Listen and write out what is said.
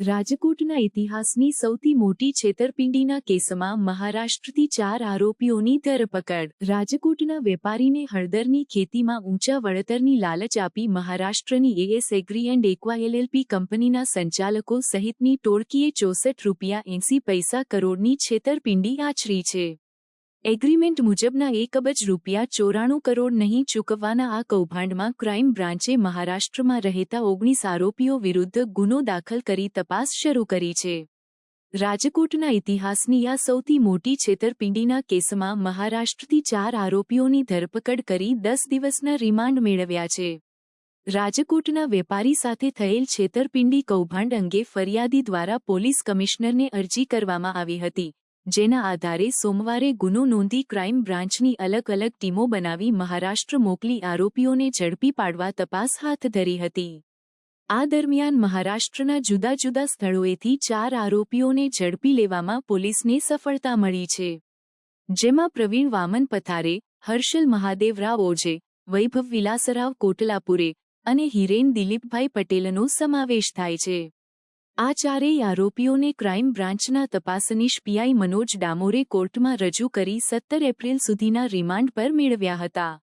રાજકોટના ઇતિહાસની સૌથી મોટી છેતરપિંડીના કેસમાં મહારાષ્ટ્રથી ચાર આરોપીઓની ધરપકડ. રાજકોટના વેપારીને હળદરની ખેતીમાં ઊંચા વળતરની લાલચ આપી મહારાષ્ટ્રની A S agri and aqua LLP કંપનીના સંચાલકો સહિતની ટોળકીએ ચોસઠ રૂપિયા એંસી પૈસા કરોડની છેતરપિંડી આચરી છે. એગ્રીમેન્ટ મુજબના એક અબજ રૂપિયા ચોરાણું કરોડ નહીં ચૂકવવાના આ કૌભાંડમાં ક્રાઇમ બ્રાન્ચે મહારાષ્ટ્રમાં રહેતા ઓગણીસ આરોપીઓ વિરુદ્ધ ગુનો દાખલ કરી તપાસ શરૂ કરી છે. રાજકોટના ઇતિહાસની આ સૌથી મોટી છેતરપિંડીના કેસમાં મહારાષ્ટ્રથી ચાર આરોપીઓની ધરપકડ કરી દસ દિવસના રિમાન્ડ મેળવ્યા છે. રાજકોટના વેપારી સાથે થયેલ છેતરપિંડી કૌભાંડ અંગે ફરિયાદી દ્વારા પોલીસ કમિશનરને અરજી કરવામાં આવી હતી. જેના આધારે સોમવારે ગુનો નોંધી ક્રાઇમ બ્રાન્ચની અલગ અલગ ટીમો બનાવી મહારાષ્ટ્ર મોકલી આરોપીઓને ઝડપી પાડવા તપાસ હાથ ધરી હતી. આ દરમિયાન મહારાષ્ટ્રના જુદા જુદા સ્થળોએથી ચાર આરોપીઓને ઝડપી લેવામાં પોલીસને સફળતા મળી છે. જેમાં પ્રવીણ વામન પથારે, હર્ષલ મહાદેવરાવ ઓજે વૈભવ વિલાસરાવ કોટલાપુરે અને હિરેન દિલીપભાઈ પટેલનો સમાવેશ થાય છે. આ ચારેય આરોપીઓને ક્રાઇમ બ્રાન્ચના તપાસનીશ પીઆઈ મનોજ ડામોરે કોર્ટમાં રજૂ કરી સત્તર એપ્રિલ સુધીના રિમાન્ડ પર મેળવ્યા હતા.